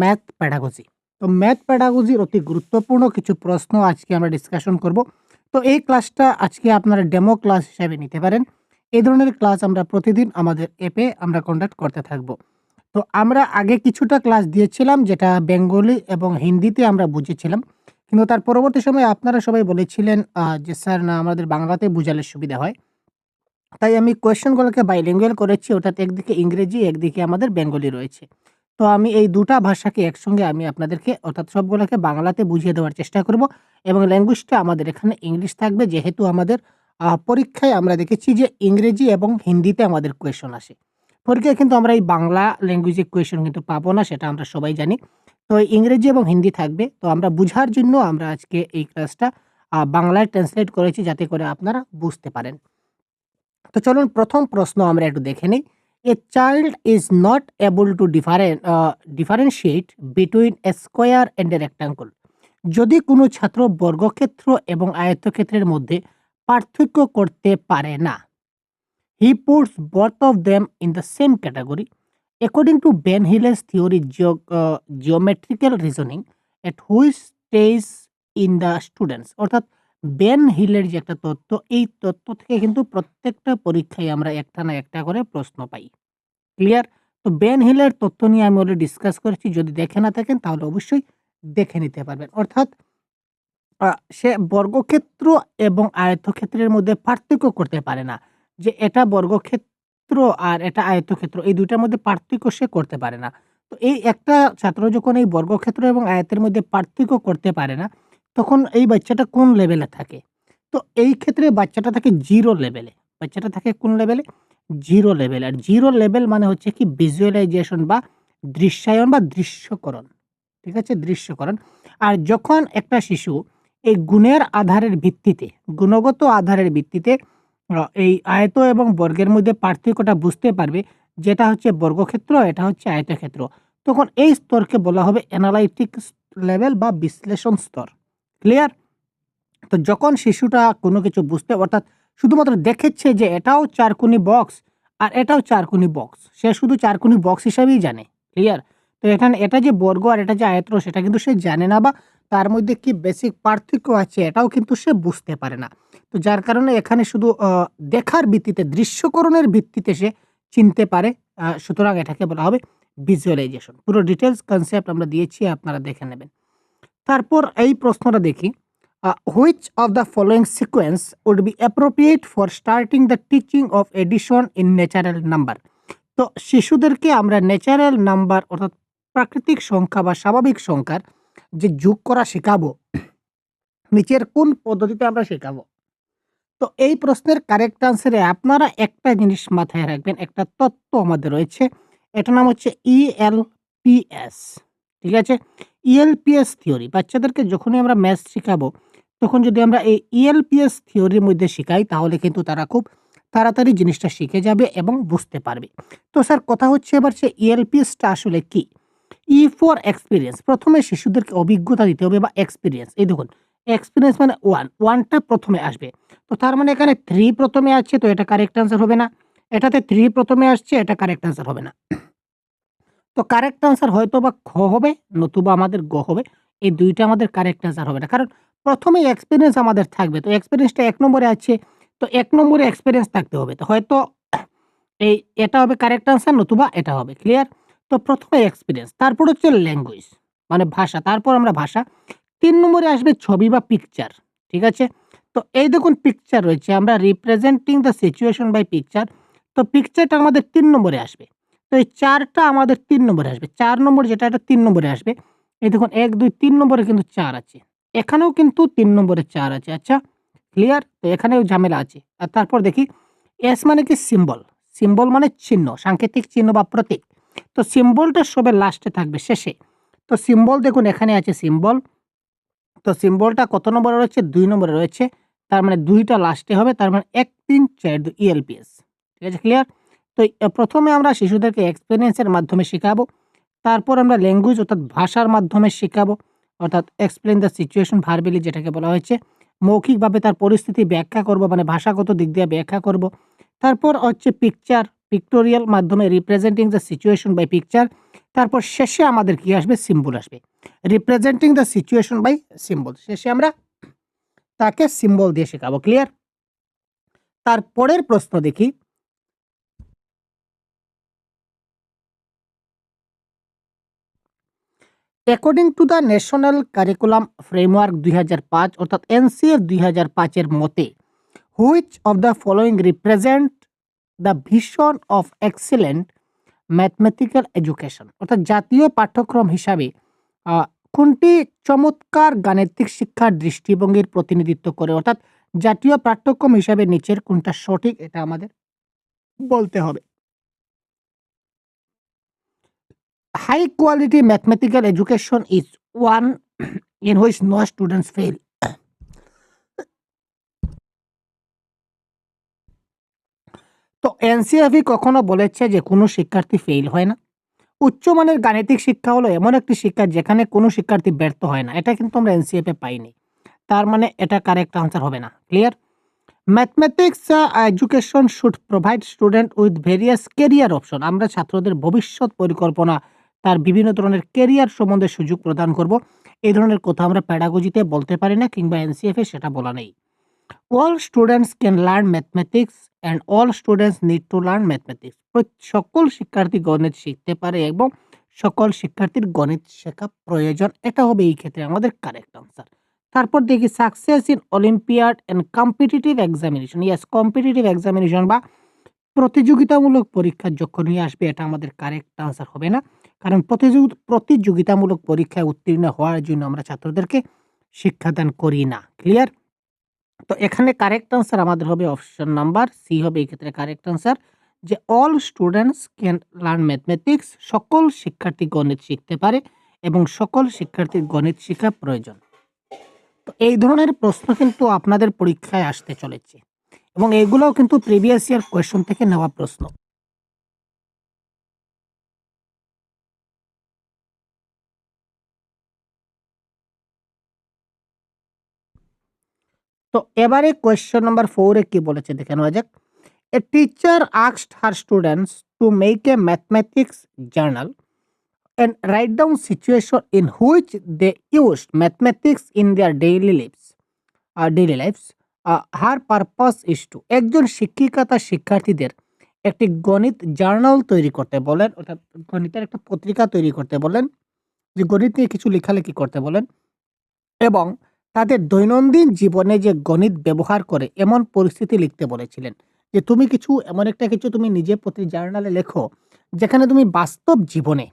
Math pedagogy তো math প্যাডাগজির অতি গুরুত্বপূর্ণ কিছু প্রশ্ন আজকে আমরা ডিসকাশন করব। তো এই ক্লাসটা আজকে আপনারা ডেমো ক্লাস হিসাবে নিতে পারেন। এই ধরনের ক্লাস আমরা প্রতিদিন আমাদের অ্যাপে আমরা কন্ডাক্ট করতে থাকব। তো আমরা আগে কিছুটা ক্লাস দিয়েছিলাম, যেটা বেঙ্গলি এবং হিন্দিতে আমরা বুঝেছিলাম। কিন্তু তার পরবর্তী সময়ে আপনারা সবাই বলেছিলেন যে স্যার, না, আমাদের বাংলাতে বোঝালে সুবিধা হয়। তাই আমি কোয়েশ্চেনগুলোকে বাইলিঙ্গুয়াল করেছি অর্থাৎ একদিকে ইংরেজি, একদিকে আমাদের বেঙ্গলি রয়েছে। তো আমি এই দুটা ভাষাকে একসঙ্গে আমি আপনাদেরকে, অর্থাৎ সবগুলোকে বাংলাতে বুঝিয়ে দেওয়ার চেষ্টা করব এবং ল্যাঙ্গুয়েজটা আমাদের এখানে ইংলিশ থাকবে। যেহেতু আমাদের পরীক্ষায় আমরা দেখেছি যে ইংরেজি এবং হিন্দিতে আমাদের কোয়েশন আসে। পরীক্ষায় কিন্তু আমরা এই বাংলা ল্যাঙ্গুয়েজে কোয়েশন কিন্তু পাবো না, সেটা আমরা সবাই জানি। তো ইংরেজি এবং হিন্দি থাকবে। তো আমরা বুঝার জন্য আমরা আজকে এই ক্লাসটা বাংলায় ট্রান্সলেট করেছি যাতে করে আপনারা বুঝতে পারেন। তো চলুন প্রথম প্রশ্ন আমরা একটু দেখে নিই। A child is not able to different differentiate between a square and a rectangle যদি কোনো ছাত্র বর্গক্ষেত্র এবং আয়তক্ষেত্রের মধ্যে পার্থক্য করতে পারে না he puts both of them in the same category according to Van Hiele's theory geometrical reasoning at which stage in the students অর্থাৎ বেন হিলের যে একটা তত্ত্ব, এই তত্ত্ব থেকে কিন্তু প্রত্যেকটা পরীক্ষায় আমরা একটা না একটা করে প্রশ্ন পাই। ক্লিয়ার তো বেন হিলের তথ্য নিয়ে আমি অলরেডি ডিসকাস করেছি, যদি দেখে না থাকেন তাহলে অবশ্যই দেখে নিতে পারবেন। অর্থাৎ সে বর্গক্ষেত্র এবং আয়তক্ষেত্রের মধ্যে পার্থক্য করতে পারে না। যে এটা বর্গক্ষেত্র আর এটা আয়তক্ষেত্র, এই দুইটার মধ্যে পার্থক্য সে করতে পারে না। তো এই একটা ছাত্র যখন এই বর্গক্ষেত্র এবং আয়তের মধ্যে পার্থক্য করতে পারে না তখন এই বাচ্চাটা কোন লেভেলে থাকে? তো এই ক্ষেত্রে বাচ্চাটা থাকে জিরো লেভেলে বাচ্চাটা থাকে কোন লেভেলে জিরো লেভেল আর জিরো লেভেল মানে হচ্ছে কি ভিজুয়ালাইজেশন বা দৃশ্যায়ন বা দৃশ্যকরণ। ঠিক আছে? দৃশ্যকরণ। আর যখন একটা শিশু এই গুণের আধারের ভিত্তিতে, গুণগত আধারের ভিত্তিতে এই আয়ত এবং বর্গের মধ্যে পার্থক্যটা বুঝতে পারবে, যেটা হচ্ছে বর্গক্ষেত্র, এটা হচ্ছে আয়তক্ষেত্র। তখন এই স্তরকে বলা হবে অ্যানালাইটিক লেভেল বা বিশ্লেষণ স্তর। ক্লিয়ার তো যখন শিশুটা কোনো কিছু বুঝতে, অর্থাৎ শুধুমাত্র দেখেছে যে এটাও চারকুনি বক্স আর এটাও চারকুনি বক্স সে শুধু চারকুনি বক্স হিসাবেই জানে ক্লিয়ার তো এখানে এটা যে বর্গ আর এটা যে আয়ত্র, সেটা কিন্তু সে জানে না বা তার মধ্যে কি বেসিক পার্থক্য আছে, এটাও কিন্তু সে বুঝতে পারে না। তো যার কারণে এখানে শুধু দেখার ভিত্তিতে, দৃশ্যকরণের ভিত্তিতে সে চিনতে পারে সুতরাং এটাকে বলা হবে ভিজুয়ালাইজেশন পুরো ডিটেলস কনসেপ্ট আমরা দিয়েছি, আপনারা দেখে নেবেন। তারপর এই প্রশ্নটা দেখি। Which of the following sequence would be appropriate for starting the teaching of addition in natural number তো শিশুদেরকে আমরা ন্যাচারাল নাম্বার অর্থাৎ প্রাকৃতিক সংখ্যা বা স্বাভাবিক সংখ্যার যে যোগ করা শেখাবো, নিচের কোন পদ্ধতিতে আমরা শেখাবো? তো এই প্রশ্নের কারেক্ট আনসারে আপনারা একটা জিনিস মাথায় রাখবেন, একটা তত্ত্ব আমাদের রয়েছে। এটার নাম হচ্ছে E ইএলপিএস ঠিক আছে? ইএলপিএস থিওরি বাচ্চাদেরকে যখনই আমরা ম্যাথ শেখাবো, তখন যদি আমরা এই ইএলপিএস থিওরির মধ্যে শেখাই, তাহলে কিন্তু তারা খুব তাড়াতাড়ি জিনিসটা শিখে যাবে এবং বুঝতে পারবে। তো স্যার, কথা হচ্ছে এবার সে ইএলপিএসটা আসলে কি? ই ফর এক্সপিরিয়েন্স প্রথমে শিশুদেরকে অভিজ্ঞতা দিতে হবে বা এক্সপিরিয়েন্স এই দেখুন এক্সপিরিয়েন্স মানে ওয়ান ওয়ানটা প্রথমে আসবে। তো তার মানে এখানে থ্রি প্রথমে আসছে তো এটা কারেক্ট আনসার হবে না। এটাতে থ্রি প্রথমে আসছে, এটা কারেক্ট আনসার হবে না। তো কারেক্ট আনসার হয়তো বা খ হবে, নতুবা আমাদের গ হবে। এই দুইটা আমাদের কারেক্ট আনসার হবে না। কারণ প্রথমেই এক্সপিরিয়েন্স আমাদের থাকবে। তো এক্সপিরিয়েন্সটা এক নম্বরে আছে, তো এক নম্বরে এক্সপিরিয়েন্স থাকতে হবে। তো হয়তো এই এটা হবে কারেক্ট আনসার নতুবা এটা হবে ক্লিয়ার তো প্রথমে এক্সপিরিয়েন্স তারপর হচ্ছে ল্যাঙ্গুয়েজ মানে ভাষা, তারপর আমরা ভাষা। তিন নম্বরে আসবে ছবি বা পিকচার ঠিক আছে? তো এই দেখুন পিকচার রয়েছে, আমরা representing the situation by picture তো পিকচারটা আমাদের তিন নম্বরে আসবে। তো এই চারটা আমাদের তিন নম্বরে আসবে। চার নম্বর যেটা, এটা তিন নম্বরে আসবে। এই দেখুন, এক, দুই, তিন নম্বরে কিন্তু চার আছে। এখানেও কিন্তু তিন নম্বরে চার আছে। আচ্ছা ক্লিয়ার তো এখানেও ঝামেলা আছে। আর তারপর দেখি এস মানে কি? সিম্বল সিম্বল মানে চিহ্ন, সাংকেতিক চিহ্ন বা প্রতীক। তো সিম্বলটা সবে লাস্টে থাকবে, শেষে। তো সিম্বল দেখুন, এখানে আছে সিম্বল তো সিম্বলটা কত নম্বরে রয়েছে? দুই নম্বরে রয়েছে। তার মানে দুইটা লাস্টে হবে। তার মানে এক, তিন, চার, দুই ইএলপিএস ঠিক আছে ক্লিয়ার তো প্রথমে আমরা শিশুদেরকে এক্সপিরিয়েন্সের মাধ্যমে শেখাবো। তারপর আমরা ল্যাঙ্গুয়েজ অর্থাৎ ভাষার মাধ্যমে শেখাবো। অর্থাৎ এক্সপ্লেন দ্য সিচুয়েশন ভার্বেলি যেটাকে বলা হয়েছে। মৌখিকভাবে তার পরিস্থিতি ব্যাখ্যা করব মানে ভাষাগত দিক দিয়ে ব্যাখ্যা করব। তারপর হচ্ছে পিকচার পিক্টোরিয়াল মাধ্যমে representing the situation by picture তারপর শেষে আমাদের কি আসবে? সিম্বল আসবে। Representing the situation by symbol শেষে আমরা তাকে সিম্বল দিয়ে শেখাবো। ক্লিয়ার তারপরের প্রশ্ন দেখি। According to the national curriculum framework দুই হাজার পাঁচ, অর্থাৎ এনসিএফ দুই হাজার পাঁচের মতে which of the following represent the vision of excellent mathematical education অর্থাৎ জাতীয় পাঠ্যক্রম হিসাবে কোনটি চমৎকার গাণিতিক শিক্ষার দৃষ্টিভঙ্গির প্রতিনিধিত্ব করে? অর্থাৎ জাতীয় পাঠ্যক্রম হিসাবে নিচের কোনটা সঠিক, এটা আমাদের বলতে হবে। High quality mathematical education is one in which no students fail তো এনসিএফই কখনো বলেছে যে কোনো শিক্ষার্থী ফেল হয় না। উচ্চমানের গাণিতিক শিক্ষা হলো এমন একটি শিক্ষা যেখানে কোনো শিক্ষার্থী ব্যর্থ হয় না। এটা কিন্তু আমরা এনসিএফে পাইনি। তার মানে এটা কারেক্ট আনসার হবে না। Clear mathematics education should provide student with various career option আমরা ছাত্রদের ভবিষ্যৎ পরিকল্পনা তার বিভিন্ন ধরনের কেরিয়ার সম্বন্ধে সুযোগ প্রদান করব। এই ধরনের কথা আমরা প্যাডাগজিতে বলতে পারি না কিংবা এনসিএফে সেটা বলা নেই। All students can learn mathematics and all students need to learn mathematics সকল শিক্ষার্থী গণিত শিখতে পারে এবং সকল শিক্ষার্থীর গণিত শেখা প্রয়োজন। এটা হবে এই ক্ষেত্রে আমাদের কারেক্ট আনসার তারপর দেখি success in olympiad and competitive examination yes competitive examination বা প্রতিযোগিতামূলক পরীক্ষা যখন নিয়ে আসবে, এটা আমাদের কারেক্ট আনসার হবে না। কারণ প্রতিযোগি, প্রতিযোগিতামূলক পরীক্ষায় উত্তীর্ণ হওয়ার জন্য আমরা ছাত্রদেরকে শিক্ষাদান করি না। ক্লিয়ার তো এখানে কারেক্ট আনসার আমাদের হবে অপশন নাম্বার সি হবে এই ক্ষেত্রে কারেক্ট আনসার যে all students can learn mathematics সকল শিক্ষার্থী গণিত শিখতে পারে এবং সকল শিক্ষার্থীর গণিত শেখা প্রয়োজন। তো এই ধরনের প্রশ্ন কিন্তু আপনাদের পরীক্ষায় আসতে চলেছে এবং এগুলোও কিন্তু প্রিভিয়াস ইয়ার কোয়েশন থেকে নেওয়া প্রশ্ন। তো এবারে কোয়েশ্চেন নাম্বার ফোরে কি বলেছে দেখে নেওয়া যাক। A teacher আক্সড her students to make a mathematics journal and write down situation in which they used mathematics in their daily lives uh, daily lives. Uh, her purpose is to একজন শিক্ষিকা তার শিক্ষার্থীদের একটি গণিত জার্নাল তৈরি করতে বলেন অর্থাৎ গণিতের একটা পত্রিকা তৈরি করতে বলেন যে গণিত নিয়ে কিছু লেখালেখি করতে বলেন এবং তাদের দৈনন্দিন জীবনে যে গণিত ব্যবহার করে এমন পরিস্থিতি লিখতে বলেছিলেন। যে তুমি কিছু, এমন একটা কিছু তুমি নিজে প্রতি জার্নালে লেখো, যেখানে তুমি বাস্তব জীবনে,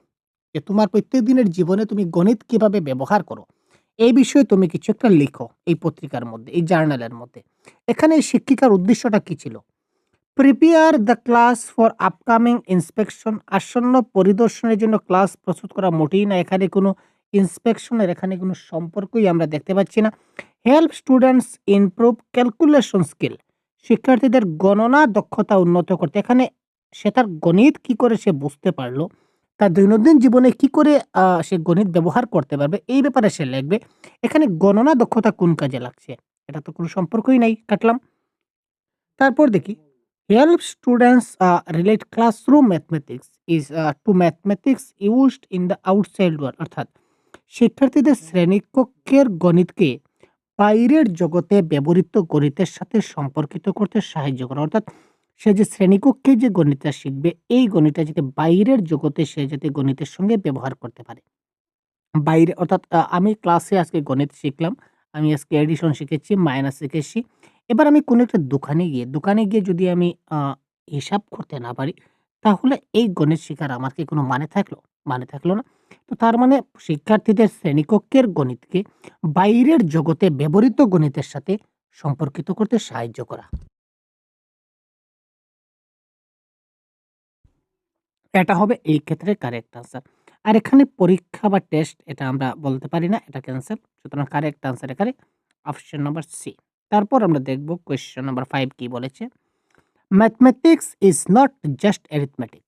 যে তোমার প্রত্যেক দিনের জীবনে তুমি গণিত কীভাবে ব্যবহার করো, এই বিষয়ে তুমি কিছু একটা লিখো এই পত্রিকার মধ্যে, এই জার্নালের মধ্যে। এখানে এই শিক্ষিকার উদ্দেশ্যটা কী ছিল? Prepare the class for upcoming inspection আসন্ন পরিদর্শনের জন্য ক্লাস প্রস্তুত করা মোটেই না, এখানে কোনো ইন্সপেকশনের এখানে কোনো সম্পর্কই আমরা দেখতে পাচ্ছি না। Help students improve calculation skill শিক্ষার্থীদের গণনা, দক্ষতা উন্নত করতে। এখানে সে তার গণিত কি করে সে বুঝতে পারল, তার দৈনন্দিন জীবনে কি করে সে গণিত ব্যবহার করতে পারবে, এই ব্যাপারে সে লিখবে। এখানে গণনা, দক্ষতা কোন কাজে লাগছে, এটা তো কোনো সম্পর্কই নাই, কাটলাম। তারপর দেখি help students relate classroom mathematics is to mathematics used in the outside world অর্থাৎ শিক্ষার্থীদের শ্রেণীকক্ষের গণিতকে বাইরের জগতে ব্যবহৃত গণিতের সাথে সম্পর্কিত করতে সাহায্য করা। অর্থাৎ সে যে শ্রেণীকক্ষে যে গণিতটা শিখবে, এই গণিতটা যাতে বাইরের জগতে সে যাতে গণিতের সঙ্গে ব্যবহার করতে পারে। বাইরে, অর্থাৎ আমি ক্লাসে আজকে গণিত শিখলাম, আমি আজকে এডিশন শিখেছি মাইনাস শিখেছি। এবার আমি কোনো একটা দোকানে গিয়ে দোকানে গিয়ে যদি আমি হিসাব করতে না পারি তাহলে এই গণিত শেখার আমার কি কোনো মানে থাকল? মানে থাকল না। তো তার মানে শিক্ষার্থীদের শ্রেণীকক্ষের গণিতকে বাইরের জগতে ব্যবহৃত গণিতের সাথে সম্পর্কিত করতে সাহায্য করা। এটা হবে এই ক্ষেত্রে কারেক্ট আনসার আর এখানে পরীক্ষা বা টেস্ট এটা আমরা বলতে পারি না, এটা ক্যান্সেল সুতরাং কারেক্ট আনসার এখানে অপশন নাম্বার সি তারপর আমরা দেখব কোয়েশ্চেন নাম্বার ফাইভ কি বলেছে। Mathematics is not just arithmetic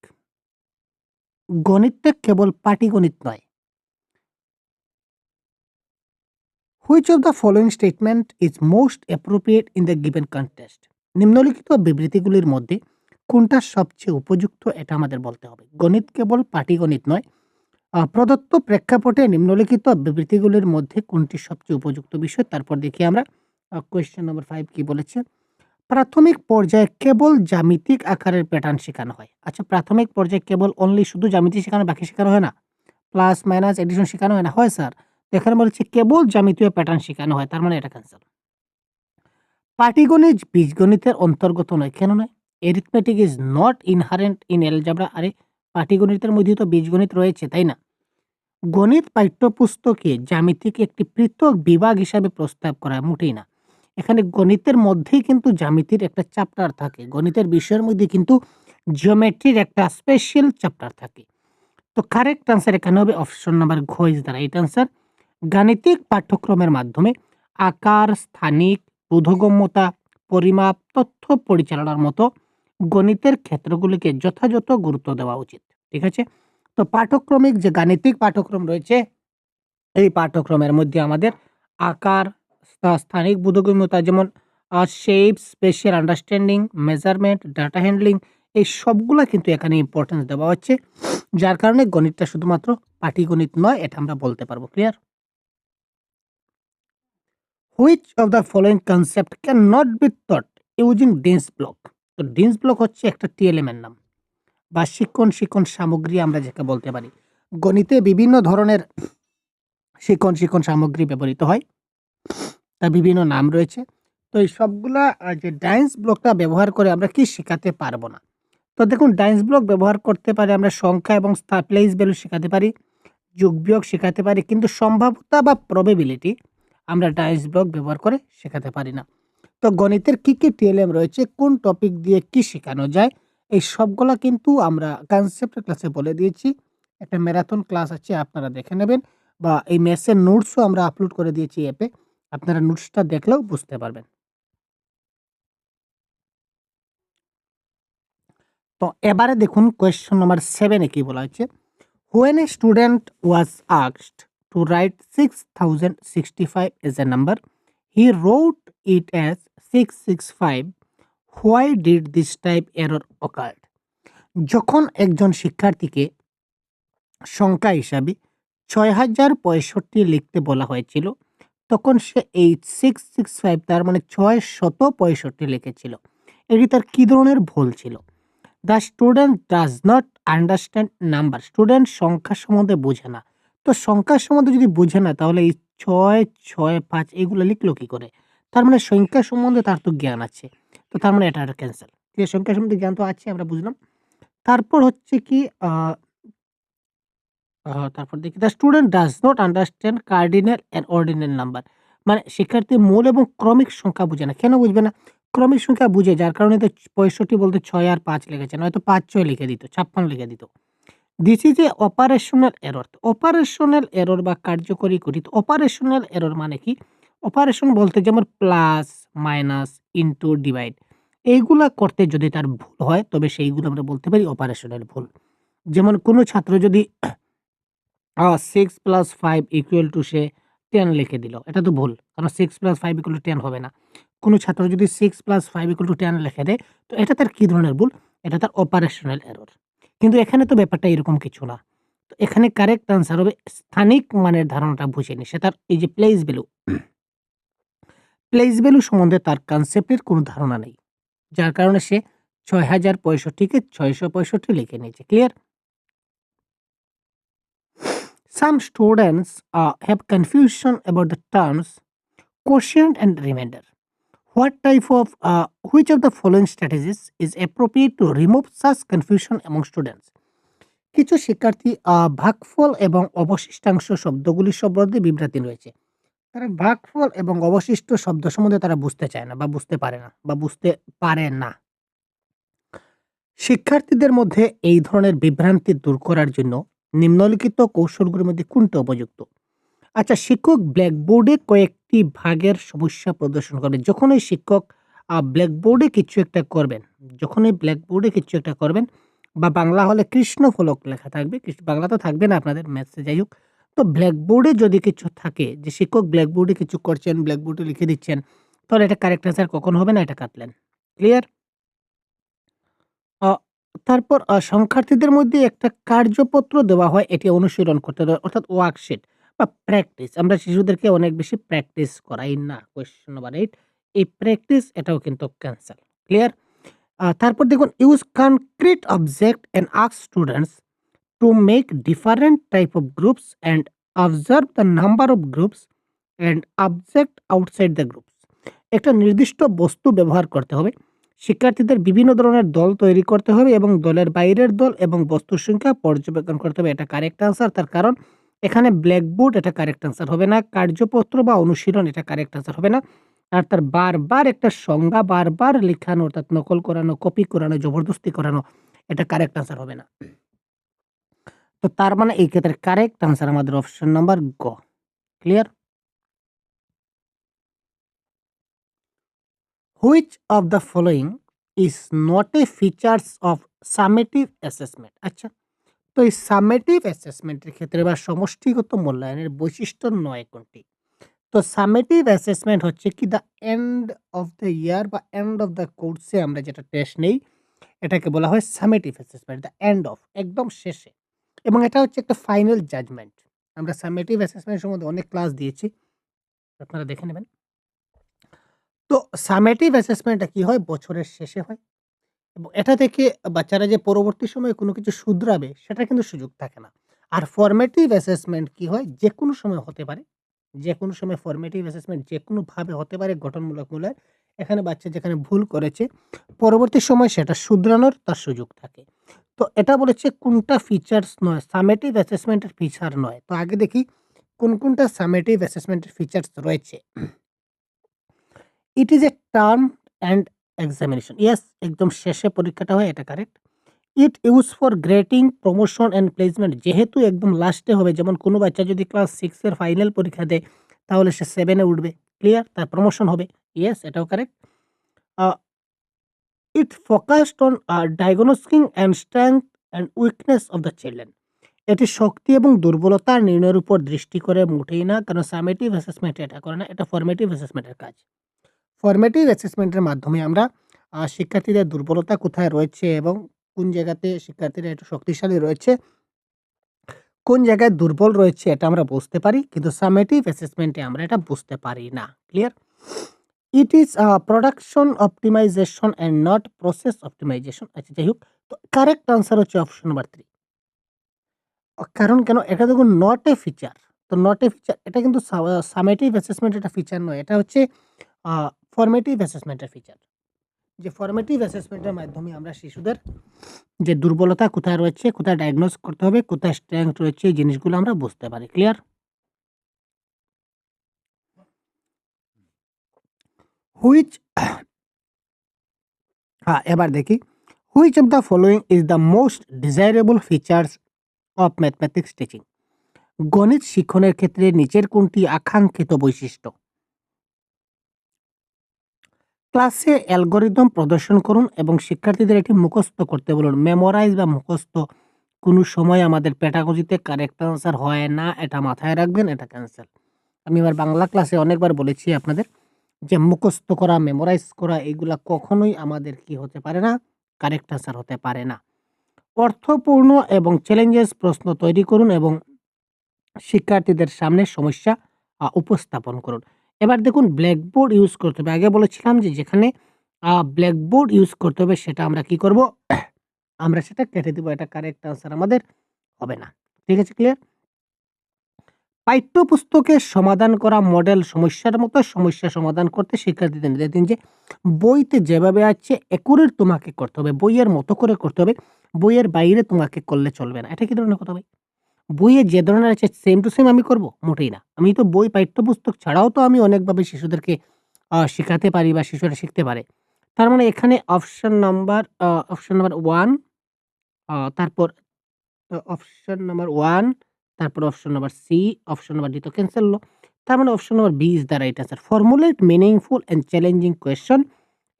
গণিতটা কেবল পাটিগণিত নয়। Which of the following statement is most appropriate in the given contest নিম্নলিখিত বিবৃতিগুলির মধ্যে কোনটা সবচেয়ে উপযুক্ত এটা আমাদের বলতে হবে। গণিত কেবল পাটিগণিত নয়। প্রদত্ত প্রেক্ষাপটে নিম্নলিখিত বিবৃতিগুলির মধ্যে কোনটি সবচেয়ে উপযুক্ত বিষয়? তারপর দেখি আমরা। কোয়েশ্চেন নম্বর ফাইভ কি বলেছে? প্রাথমিক পর্যায়ে কেবল জ্যামিতিক আকারের প্যাটার্ন শেখানো হয়। আচ্ছা প্রাথমিক পর্যায়ে কেবল অনলি শুধু জ্যামিতি শেখানো, বাকি শেখানো হয় না? প্লাস মাইনাস এডিশন শেখানো হয় না? হয় স্যার এখানে বলেছে কেবল জ্যামিতীয় প্যাটার্ন শেখানো হয়, তার মানে এটা ক্যান্সেল পাটিগণিত বীজগণিতের অন্তর্গত নয়, কেন নয়? Arithmetic is not inherent in algebra আরে, পাটিগণিতের মধ্যে তো বীজগণিত রয়েছে, তাই না? গণিত পাঠ্যপুস্তকে জ্যামিতিক একটি পৃথক বিভাগ হিসাবে প্রস্তাব করা মোটেই না। এখানে গণিতের মধ্যেই কিন্তু জ্যামিতির একটা চ্যাপ্টার থাকে। গণিতের বিষয়ের মধ্যে কিন্তু জিওমেট্রির একটা স্পেশাল চ্যাপ্টার থাকে। তো কারেক্ট আনসার এখানে হবে অপশন নাম্বার ঘ ইজ দ্য রাইট আনসার গাণিতিক পাঠ্যক্রমের মাধ্যমে আকার, স্থানিক, বোধগম্যতা, পরিমাপ, তথ্য পরিচালনার মতো গণিতের ক্ষেত্রগুলিকে যথাযথ গুরুত্ব দেওয়া উচিত। ঠিক আছে? তো পাঠ্যক্রমিক যে গাণিতিক পাঠ্যক্রম রয়েছে, এই পাঠ্যক্রমের মধ্যে আমাদের আকার স্থানিক বোধগম্যতা, যেমন shape spatial understanding measurement data handling এই সবগুলা কিন্তু এখানে ইম্পর্টেন্স দেওয়া হচ্ছে, যার কারণে গণিতটা শুধুমাত্র পাটিগণিত নয়, এটা আমরা বলতে পারব clear which of the following concept can not be taught using dense block তো ডেন্স ব্লক হচ্ছে একটা টিএলএম এর নাম, বা শিক্ষণ শিক্ষণ সামগ্রী আমরা যাকে বলতে পারি। গণিতে বিভিন্ন ধরনের শিক্ষণ শিক্ষণ সামগ্রী ব্যবহৃত হয়। তার বিভিন্ন নাম রয়েছে। তো এই সবগুলা যে ডাইন্স ব্লকটা ব্যবহার করে আমরা কি শেখাতে পারব না? তো দেখুন, ডাইন্স ব্লক ব্যবহার করতে পারি আমরা সংখ্যা এবং প্লেস ভ্যালু শেখাতে পারি, যোগ বিয়োগ শেখাতে পারি, কিন্তু সম্ভাব্যতা বা প্রবেবিলিটি আমরা ডাইন্স ব্লক ব্যবহার করে শেখাতে পারি না। তো গণিতের কী কী টিএলএম রয়েছে, কোন টপিক দিয়ে কি শেখানো যায়, এই সবগুলা কিন্তু আমরা কনসেপ্ট ক্লাসে বলে দিয়েছি। একটা ম্যারাথন ক্লাস আছে, আপনারা দেখে নেবেন, বা এই ম্যাথসের নোটসও আমরা আপলোড করে দিয়েছি অ্যাপে আপনারা নোটসটা দেখলেও বুঝতে পারবেন। তো এবারে দেখুন কোয়েশ্চন নাম্বার সেভেনে কি বলা হয়েছে? When a student was আক্সড to write six thousand sixty five as a number he wrote it as six six five why did this type error occurred যখন একজন শিক্ষার্থীকে সংখ্যা হিসাবে ছয় হাজার পঁয়ষট্টি লিখতে বলা হয়েছিল তখন সে এইট সিক্স সিক্স ফাইভ তার মানে ছয় শত পঁয়ষট্টি লিখেছিল। এটি তার কী ধরনের ভুল ছিল? The student does not understand number student সংখ্যা সম্বন্ধে বোঝে না। তো সংখ্যা সম্বন্ধে যদি বোঝে না, তাহলে এই ছয় ছয়, পাঁচ এগুলো লিখলো কী করে? তার মানে সংখ্যা সম্বন্ধে তার তো জ্ঞান আছে। তো তার মানে এটা ক্যান্সেল ঠিক আছে সংখ্যা সম্বন্ধে জ্ঞান তো আছে, আমরা বুঝলাম। তারপর হচ্ছে কি তারপর দেখি the student does not understand cardinal and ordinal number মানে শিক্ষার্থী মূল এবং ক্রমিক সংখ্যা বুঝে না। কেন বুঝবে না? ক্রমিক সংখ্যা বুঝে, যার কারণে তো পঁয়ষট্টি বলতে ছয় আর পাঁচ লিখেছে নয়তো পাঁচ ছয় লিখে দিত, ছাপ্পান্ন লিখে দিত। This is a operational error operational error বা কার্যকরী করি অপারেশনাল এরর মানে কি? অপারেশন বলতে যেমন প্লাস মাইনাস ইনটু ডিভাইড এইগুলা করতে যদি তার ভুল হয়, তবে সেইগুলো আমরা বলতে পারি অপারেশনাল ভুল। যেমন কোনো ছাত্র যদি six plus five equal to say ten লিখে দিল। এটা তো ভুল, কারণ six plus five equal to ten হবে না। কোনো ছাত্র যদি six plus five equal to ten লিখে দেয়, তো এটা তার কী ধরনের ভুল? এটা তার অপারেশনাল এরর কিন্তু এখানে তো ব্যাপারটা এরকম কিছু না। তো এখানে কারেক্ট আনসার হবে স্থানিক মানের ধারণাটা বুঝে নি। সে তার এই যে প্লেস ভ্যালু প্লেস ভ্যালু সম্বন্ধে তার কনসেপ্টের কোনো ধারণা নেই। যার কারণে সে ছয় হাজার পঁয়ষট্টিকে ছয়শো পঁয়ষট্টি লিখে নিয়েছে। Clear Some students uh, have confusion about the terms quotient and remainder. What type of, uh, which of the following strategies is appropriate to remove such confusion among students? কিছু শিক্ষার্থী ভাগফল এবং অবশিষ্টাংশ শব্দগুলি সম্বন্ধে বিভ্রান্তি রয়েছে তারা ভাগফল এবং অবশিষ্ট শব্দ সম্বন্ধে তারা বুঝতে চায় না বা বুঝতে পারে না বা বুঝতে পারে না শিক্ষার্থীদের মধ্যে এই ধরনের বিভ্রান্তি দূর করার জন্য নিম্নলিখিত কৌশলগুলির মধ্যে কোনটা উপযুক্ত? আচ্ছা শিক্ষক ব্ল্যাকবোর্ডে কয়েকটি ভাগের সমস্যা প্রদর্শন করবে। যখনই শিক্ষক ব্ল্যাকবোর্ডে কিছু একটা করবেন, যখনই ব্ল্যাকবোর্ডে কিছু একটা করবেন, বা বাংলা হলে কৃষ্ণ ফলক লেখা থাকবে, কৃষ্ণ- বাংলা তো থাকবে না আপনাদের ম্যাথসে, যাই হোক। তো ব্ল্যাকবোর্ডে যদি কিছু থাকে, যে শিক্ষক ব্ল্যাকবোর্ডে কিছু করছেন, ব্ল্যাকবোর্ডে লিখে দিচ্ছেন, তাহলে এটা কারেক্ট অ্যান্সার কখন হবে না, এটা কাটলেন। ক্লিয়ার তারপর সংখ্যার্থীদের মধ্যে একটা কার্যপত্র দেওয়া হয়, এটি অনুশীলন করতে দেওয়া অর্থাৎ ওয়ার্কশিট বা প্র্যাকটিস। আমরা শিশুদেরকে অনেক বেশি প্র্যাকটিস করাই না। কোয়েশ্চেন নাম্বার এইট এই প্র্যাকটিস এটাও কিন্তু ক্যান্সেল ক্লিয়ার? তারপর দেখুন use concrete object and ask students to make different type of groups and observe the number of groups and object outside the groups. একটা নির্দিষ্ট বস্তু ব্যবহার করতে হবে। শিক্ষার্থীদের বিভিন্ন ধরনের দল তৈরি করতে হবে এবং দলের বাইরের দল এবং বস্তুর সংখ্যা পর্যবেক্ষণ করতে হবে। এটা কারেক্ট আনসার। তার কারণ এখানে ব্ল্যাকবোর্ড এটা কারেক্ট আনসার হবে না। কার্যপত্র বা অনুশীলন এটা কারেক্ট আনসার হবে না। আর তার বারবার একটা সংজ্ঞা বারবার লিখানো অর্থাৎ নকল করানো, কপি করানো, জবরদস্তি করানো এটা কারেক্ট আনসার হবে না। তো তার মানে এই ক্ষেত্রে কারেক্ট আনসার আমাদের অপশন নাম্বার গ। Clear? Which of the following is not a features of summative assessment আচ্ছা তো এই সামেটিভ অ্যাসেসমেন্টের ক্ষেত্রে বা সমষ্টিগত মূল্যায়নের বৈশিষ্ট্য নয় কোনটি? তো সামেটিভ অ্যাসেসমেন্ট হচ্ছে কি the end of the year বা এন্ড অফ দ্য কোর্সে আমরা যেটা টেস্ট নেই, এটাকে বলা হয় summative assessment the end of একদম শেষে। এবং এটা হচ্ছে একটা ফাইনাল জাজমেন্ট আমরা সামেটিভ অ্যাসেসমেন্ট সম্বন্ধে অনেক ক্লাস দিয়েছি। আপনারা দেখে নেবেন। তো সামেটিভ অ্যাসেসমেন্টটা কি হয়? বছরের শেষে হয়। এবং এটা থেকে বাচ্চারা যে পরবর্তী সময়ে কোনো কিছু শুধরাবে সেটা কিন্তু সুযোগ থাকে না। আর ফরমেটিভ অ্যাসেসমেন্ট কি হয়? যে কোনো সময় হতে পারে। যে কোনো সময় ফরমেটিভ অ্যাসেসমেন্ট যে কোনোভাবে হতে পারে গঠনমূলক মূল্যায়ন। এখানে বাচ্চা যেখানে ভুল করেছে, পরবর্তী সময় সেটা শুধরানোর তার সুযোগ থাকে। তো এটা বলেছে কোনটা ফিচার্স নয়, সামেটিভ অ্যাসেসমেন্টের ফিচার নয়। তো আগে দেখি কোন কোনটা সামেটিভ অ্যাসেসমেন্টের ফিচার্স রয়েছে। It is a term end examination yes একদম শেষে পরীক্ষাটা হয়, এটা correct it use for grading promotion and placement যেহেতু একদম লাস্টে হবে, যেমন কোনো বাচ্চা যদি ক্লাস সিক্সের ফাইনাল পরীক্ষা দেয়, তাহলে সে সেভেনে উঠবে। ক্লিয়ার তার প্রমোশন হবে। ইয়েস এটাও correct it focused on diagnosing and strength and weakness of the children এটি শক্তি এবং দুর্বলতা নির্ণয়ের উপর দৃষ্টি করে মোটেই না, কারণ সামেটিভ অ্যাসেসমেন্ট এটা করে না, এটা ফরমেটিভ অ্যাসেসমেন্টের কাজ। ফরমেটিভ অ্যাসেসমেন্টের মাধ্যমে আমরা শিক্ষার্থীদের দুর্বলতা কোথায় রয়েছে এবং কোন জায়গাতে শিক্ষার্থীরা একটু শক্তিশালী রয়েছে, কোন জায়গায় দুর্বল রয়েছে এটা আমরা বুঝতে পারি। কিন্তু সামেটিভ অ্যাসেসমেন্টে আমরা এটা বুঝতে পারি না। Clear? It is production optimization and not process optimization আচ্ছা যাই হোক। তো কারেক্ট আনসার হচ্ছে অপশন নাম্বার 3 অ কারণ কেন? এটা দেখুন নট এ ফিচার। তো নট এ ফিচার এটা কিন্তু সামেটিভ অ্যাসেসমেন্ট এটা ফিচার নয়। এটা হচ্ছে ফরমেটিভ অ্যাসেসমেন্টের ফিচার। যে ফরমেটিভ অ্যাসেসমেন্টের মাধ্যমে আমরা শিশুদের যে দুর্বলতা কোথায় রয়েছে, কোথায় ডায়াগনোজ করতে হবে, কোথায় স্ট্রেংথ রয়েছে এই জিনিসগুলো আমরা বুঝতে পারি। ক্লিয়ার? হুইচ হ্যাঁ, এবার দেখি which of the following is the most desirable features of mathematics teaching? গণিত শিক্ষণের ক্ষেত্রে নিচের কোনটি আকাঙ্ক্ষিত বৈশিষ্ট্য? ক্লাসে অ্যালগোরিদম প্রদর্শন করুন এবং শিক্ষার্থীদের এটি মুখস্থ করতে বলুন। মেমোরাইজ বা মুখস্থ কোনো সময় আমাদের পেডাগজিতে কারেক্ট আনসার হয় না। এটা মাথায় রাখবেন, এটা ক্যানসেল। আমি আমার বাংলা ক্লাসে অনেকবার বলেছি আপনাদের যে মুখস্থ করা, মেমোরাইজ করা এগুলা কখনোই আমাদের কি হতে পারে না? কারেক্ট আনসার হতে পারে না। অর্থপূর্ণ এবং চ্যালেঞ্জেস প্রশ্ন তৈরি করুন এবং শিক্ষার্থীদের সামনে সমস্যা উপস্থাপন করুন। এবার দেখুন ব্ল্যাকবোর্ড ইউজ করতে হবে। আগে বলেছিলাম যে যেখানে ব্ল্যাকবোর্ড ইউজ করতে হবে সেটা আমরা কি করব? আমরা সেটা কেটে দেবো এটা কারেক্ট আনসার আমাদের হবে না। ঠিক আছে ক্লিয়ার? পাঠ্যপুস্তকের সমাধান করা মডেল সমস্যার মতো সমস্যা সমাধান করতে শিক্ষার্থীদের নির্দেশ দিন যে, বইতে যেভাবে আছে একুরেট তোমাকে করতে হবে। বইয়ের মতো করে করতে হবে। বইয়ের বাইরে তোমাকে করলে চলবে না। এটা কি ধরনের কথা ভাই? বইয়ে যে ধরনের আছে সেম টু সেম আমি করব? মোটেই না। আমি তো বই পাঠ্যপুস্তক ছাড়াও তো আমি অনেকভাবে শিশুদেরকে শেখাতে পারি বা শিশুরা শিখতে পারে। তার মানে এখানে option number option number one তারপর অপশন নাম্বার ওয়ান তারপর option number C, option number D তো ক্যানসেল হলো। তার মানে option number B is the right answer. Formulate meaningful and challenging question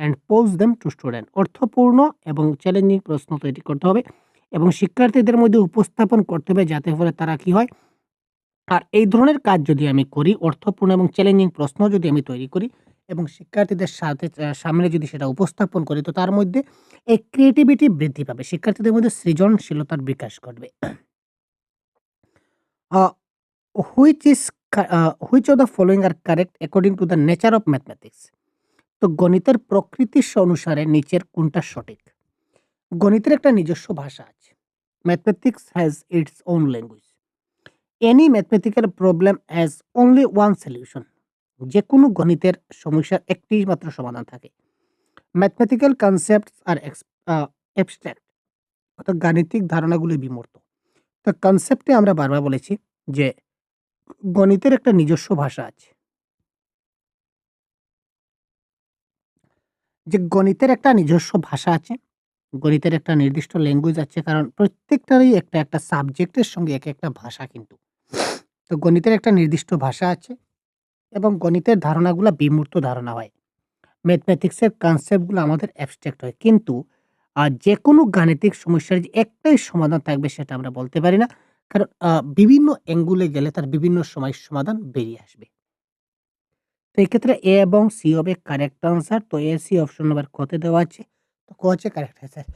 and pose them to student. অর্থপূর্ণ এবং challenging প্রশ্ন তৈরি করতে হবে এবং শিক্ষার্থীদের মধ্যে উপস্থাপন করতে হবে যাতে ফলে তারা কি হয়? আর এই ধরনের কাজ যদি আমি করি, অর্থপূর্ণ এবং চ্যালেঞ্জিং প্রশ্ন যদি আমি তৈরি করি এবং শিক্ষার্থীদের সাথে সামনে যদি সেটা উপস্থাপন করি, তো তার মধ্যে এই ক্রিয়েটিভিটি বৃদ্ধি পাবে। শিক্ষার্থীদের মধ্যে সৃজনশীলতার বিকাশ ঘটবে। হুইচ কা which of the following are correct according to the nature of mathematics? তো গণিতের প্রকৃতি অনুসারে নিচের কোনটা সঠিক? গণিতের একটা নিজস্ব ভাষা আছে। Mathematics has its own language. Any mathematical problem has only one solution. যেকোনো গণিতের সমস্যার একটিই মাত্র সমাধান থাকে। ম্যাথমেটিক্যাল কনসেপ্টস আর অ্যাবস্ট্রাক্ট অর্থাৎ গাণিতিক ধারণাগুলি বিমূর্ত। তো কনসেপ্টে আমরা বারবার বলেছি যে গণিতের একটা নিজস্ব ভাষা আছে। যে গণিতের একটা নিজস্ব ভাষা আছে। গণিতের একটা নির্দিষ্ট ল্যাঙ্গুয়েজ আছে। কারণ প্রত্যেকটারই একটা, একটা সাবজেক্টের সঙ্গে এক একটা ভাষা কিন্তু। তো গণিতের একটা নির্দিষ্ট ভাষা আছে এবং গণিতের ধারণাগুলো বিমূর্ত ধারণা হয়। ম্যাথমেটিক্সের কনসেপ্টগুলো আমাদের অ্যাবস্ট্রাক্ট হয়। কিন্তু আর যে কোনো গাণিতিক সমস্যার যে একটাই সমাধান থাকবে সেটা আমরা বলতে পারি না। কারণ বিভিন্ন অ্যাঙ্গুলে গেলে তার বিভিন্ন সময় সমাধান বেরিয়ে আসবে। তো এক্ষেত্রে এ এবং সি হবে কারেক্ট আনসার। তো এ, সি অপশন নাম্বার ক তে দেওয়া আছে। তো ক হচ্ছে কারেক্ট আনসার।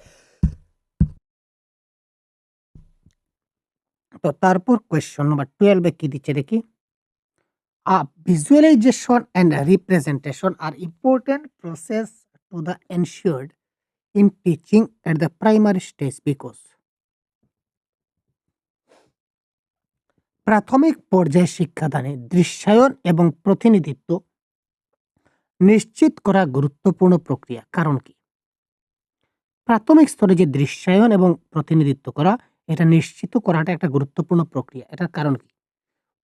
তো তারপর কোয়েশ্চন নাম্বার 12 এ কি দিচ্ছে দেখি? Visualization and representation are important process to the ensured in teaching at the primary stage because প্রাথমিক পর্যায়ে শিক্ষাদানে দৃশ্যায়ন এবং প্রতিনিধিত্ব নিশ্চিত করা গুরুত্বপূর্ণ প্রক্রিয়া। কারণ কি? প্রাথমিক স্তরে যে দৃশ্যায়ন এবং প্রতিনিধিত্ব করা, এটা নিশ্চিত করাটা একটা গুরুত্বপূর্ণ প্রক্রিয়া। এটার কারণ কি?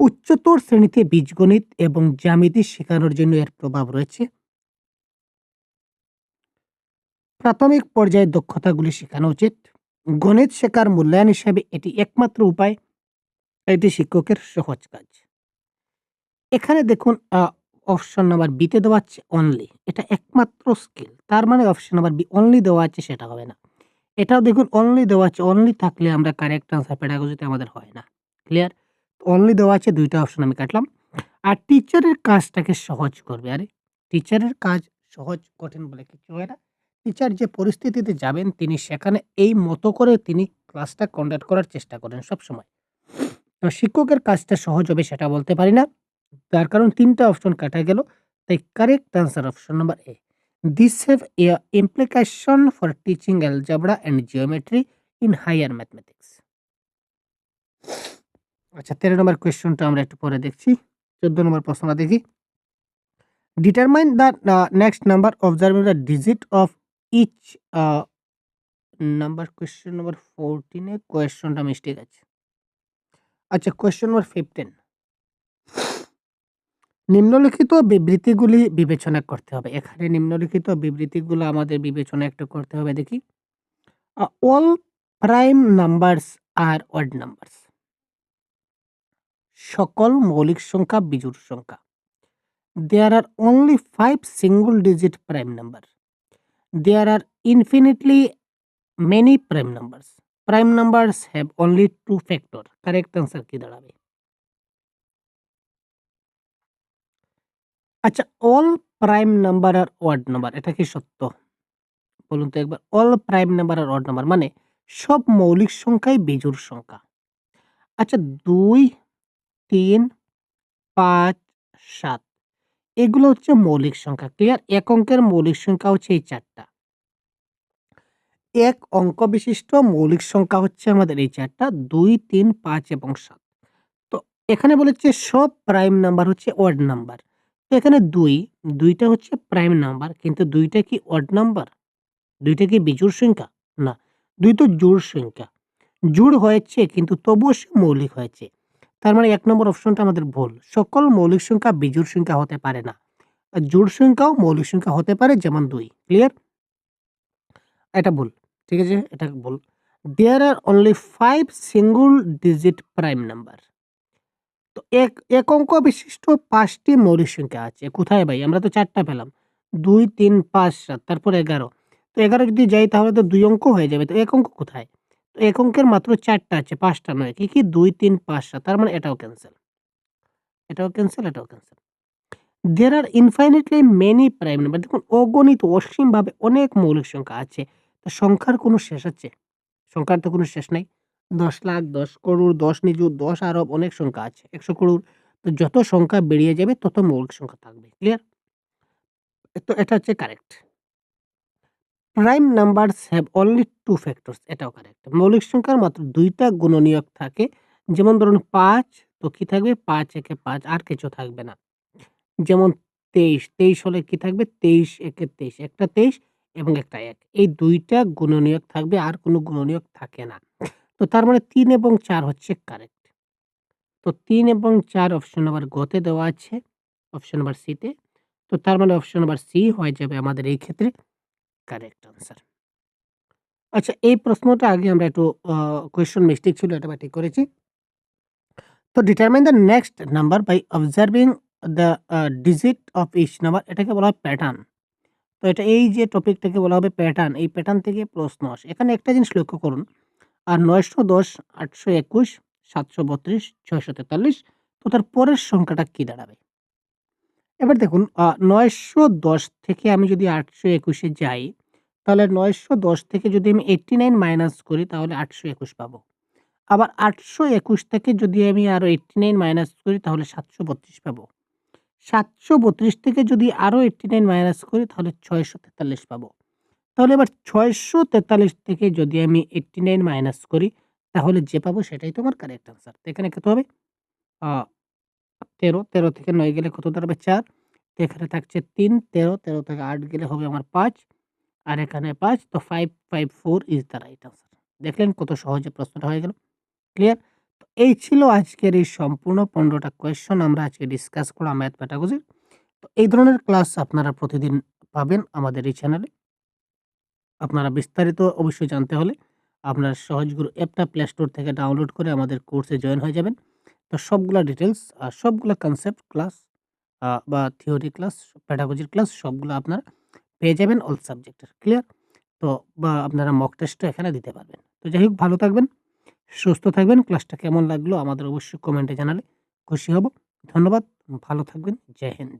উচ্চতর শ্রেণীতে বীজগণিত এবং জ্যামিতি শেখানোর জন্য এর প্রভাব রয়েছে। প্রাথমিক পর্যায়ে দক্ষতাগুলি শেখানো উচিত। গণিত শেখার মূল্যায়ন হিসাবে এটি একমাত্র উপায়। এটি শিক্ষকের সহজ কাজ। এখানে দেখুন অপশন নাম্বার বিতে দেওয়া আছে অনলি। এটা একমাত্র স্কিল। তার মানে অপশন নাম্বার বি অনলি দেওয়া আছে, সেটা হবে না। এটাও দেখুন অনলি দেওয়া আছে। অনলি থাকলে আমরা কারেক্ট আনসার পেডাগজিতে আমাদের হয় না। ক্লিয়ার? অনলি দেওয়া আছে ২ টা অপশন আমি কাটলাম। আর টিচারের কাজটাকে সহজ করবে। আরে টিচারের কাজ সহজ, কঠিন বলে কিছু হয় না। টিচার যে পরিস্থিতিতে যাবেন, তিনি সেখানে এই মতো করে তিনি ক্লাসটা কন্ডাক্ট করার চেষ্টা করেন সবসময়। তো শিক্ষকের কাজটা সহজ হবে, সেটা বলতে পারি না। তার কারণ তিনটা অপশন কাটা গেল। তাই correct answer option number A. This have a implication for teaching algebra and geometry in higher mathematics. আচ্ছা ১৩ নম্বর কোয়েশ্চনটা আমরা একটু পরে দেখছি। ১৪ নম্বর প্রশ্নটা দেখি। Determine the next number observing the digit of each number question number 14 এ কোয়েশ্চনটা মিস্টেক আছে। আচ্ছা কোয়েশ্চন নাম্বার 15 নিম্নলিখিত বিবৃতিগুলি বিবেচনা করতে হবে। এখানে নিম্নলিখিত বিবৃতিগুলো আমাদের বিবেচনা একটু করতে হবে দেখি। All prime numbers are odd numbers সকল মৌলিক সংখ্যা বিজুর সংখ্যা। There are only five single digit prime number there are infinitely many prime numbers prime numbers have only two factor correct answer কি দাঁড়াবে? আচ্ছা all prime number are odd number এটা কি সত্য? বলুন তো একবার। All prime number are odd number মানে সব মৌলিক সংখ্যাই বিজোড় সংখ্যা। আচ্ছা ২, ৩, ৫, ৭ এগুলো হচ্ছে মৌলিক সংখ্যা। ক্লিয়ার? এক অঙ্কের মৌলিক সংখ্যা হচ্ছে এই চারটা এক অঙ্ক বিশিষ্ট মৌলিক সংখ্যা হচ্ছে আমাদের এই চারটা দুই তিন পাঁচ এবং সাত তো এখানে বলেছে সব প্রাইম নাম্বার হচ্ছে ওয়ার্ড নাম্বার। তো এখানে দুই, দুইটা হচ্ছে প্রাইম নাম্বার কিন্তু দুইটা কি অড নাম্বার? দুইটা কি বিজোড় সংখ্যা? না। ২ তো জোড় সংখ্যা। জোড় হয়েছে, কিন্তু তবুও সে মৌলিক হয়েছে। তার মানে এক নম্বর অপশনটা আমাদের ভুল। সকল মৌলিক সংখ্যা বিজোড় সংখ্যা হতে পারে না। জোড় সংখ্যাও মৌলিক সংখ্যা হতে পারে, যেমন দুই ক্লিয়ার? এটা ভুল। ঠিক আছে? এটা ভুল। There are only 5 single digit prime number. তো এক এক অঙ্ক বিশিষ্ট পাঁচটি মৌলিক সংখ্যা আছে। কোথায় ভাই? আমরা তো ৪ টা পেলাম। ২, ৩, ৫, ৭ তারপর ১১ তো ১১ যদি যাই তাহলে তো দুই অঙ্ক হয়ে যাবে। তো এক অঙ্ক কোথায়? তো এক অঙ্কের মাত্র চারটা আছে পাঁচটা নয়। কি, কি? ২, ৩, ৫, ৭ তার মানে এটাও ক্যান্সেল এটাও ক্যান্সেল এটাও cancel there are infinitely many prime number দেখুন অগণিত অসীমভাবে অনেক মৌলিক সংখ্যা আছে তো সংখ্যার কোনো শেষ আছে সংখ্যার তো কোনো শেষ নাই দশ লাখ, দশ করোড়, দশ নিযুত, দশ আরব, অনেক সংখ্যা আছে। একশো করোড়, তো যত সংখ্যা বেরিয়ে যাবে, তত মৌলিক সংখ্যা থাকবে। ক্লিয়ার তো এটা হচ্ছে correct prime numbers have only two factors এটাও কারেক্ট মৌলিক সংখ্যার মাত্র দুইটা গুণনীয়ক থাকে। যেমন ধরুন পাঁচ, তো কি থাকবে? পাঁচ একে পাঁচ, আর কিছু থাকবে না। যেমন তেইশ তেইশ হলে কি থাকবে? তেইশ একে তেইশ, একটা তেইশ এবং একটা এক। এই দুইটা গুণনীয়ক থাকবে, আর কোনো গুণনীয়ক থাকে না। তো তার মানে তিন এবং চার হচ্ছে কারেক্ট তো তিন এবং চার অপশন নাম্বার গতে দেওয়া আছে অপশন নাম্বার সিতে তো। তার মানে অপশন নাম্বার সি হয়ে যাবে আমাদের এই ক্ষেত্রে কারেক্ট আনসার আচ্ছা এই প্রশ্নটা আগে আমরা একটু কোয়েশ্চন মিস্টেক ছিল, এটা ঠিক করেছি। তো determine the next number by observing the digit of each number এটাকে বলা হয় প্যাটার্ন তো এটা এই যে টপিকটাকে বলা হবে প্যাটার্ন এই প্যাটার্ন থেকে প্রশ্ন আসে। এখানে একটা জিনিস লক্ষ্য করুন আর নয়শো দশ, আটশো একুশ, সাতশো বত্রিশ, ছয়শো তেতাল্লিশ তো তার পরের সংখ্যাটা কী দাঁড়াবে? এবার দেখুন নয়শো দশ থেকে আমি যদি আটশো একুশে যাই, তাহলে নয়শো দশ থেকে যদি আমি এইট্টি নাইন মাইনাস করি, তাহলে আটশো একুশ পাবো। আবার আটশো একুশ থেকে যদি আমি আরও এইট্টি নাইন মাইনাস করি, তাহলে সাতশো বত্রিশ পাবো। সাতশো বত্রিশ থেকে যদি আরও এইট্টি নাইন মাইনাস করি, তাহলে ছয়শো তেতাল্লিশ পাবো। তাহলে এবার ছয়শো তেতাল্লিশ থেকে যদি আমি এইট্টি নাইন মাইনাস করি, তাহলে যে পাবো সেটাই তোমার কারেক্ট আনসার তো এখানে কত হবে? তেরো তেরো থেকে নয় গেলে কত দাঁড়াবে? চার। তো এখানে থাকছে তিন, তেরো তেরো থেকে আট গেলে হবে আমার পাঁচ। আর এখানে পাঁচ, তো five five four is the right answer দেখলেন কত সহজে প্রশ্নটা হয়ে গেল। ক্লিয়ার তো এই ছিল আজকের এই সম্পূর্ণ পনেরোটা কোয়েশ্চন আমরা আজকে ডিসকাস করলাম ম্যাথ প্যাটাগজির তো এই ধরনের ক্লাস আপনারা প্রতিদিন পাবেন আমাদের এই চ্যানেলে আপনারা বিস্তারিত অবশ্যই জানতে হলে আপনার সহজগুরু অ্যাপটা প্লে স্টোর থেকে ডাউনলোড করে আমাদের কোর্সে জয়েন হয়ে যাবেন। তো সবগুলা ডিটেলস আর সবগুলা কনসেপ্ট ক্লাস বা থিওরি ক্লাস প্যাডাগজির ক্লাস সবগুলো আপনারা পেয়ে যাবেন অল সাবজেক্টের ক্লিয়ার তো, বা আপনারা মক টেস্টও এখানে দিতে পারবেন। তো যাই হোক, ভালো থাকবেন, সুস্থ থাকবেন ক্লাসটা কেমন লাগল আমাদের অবশ্যই কমেন্টে জানালে খুশি হব। ধন্যবাদ, ভালো থাকবেন, জয় হিন্দ।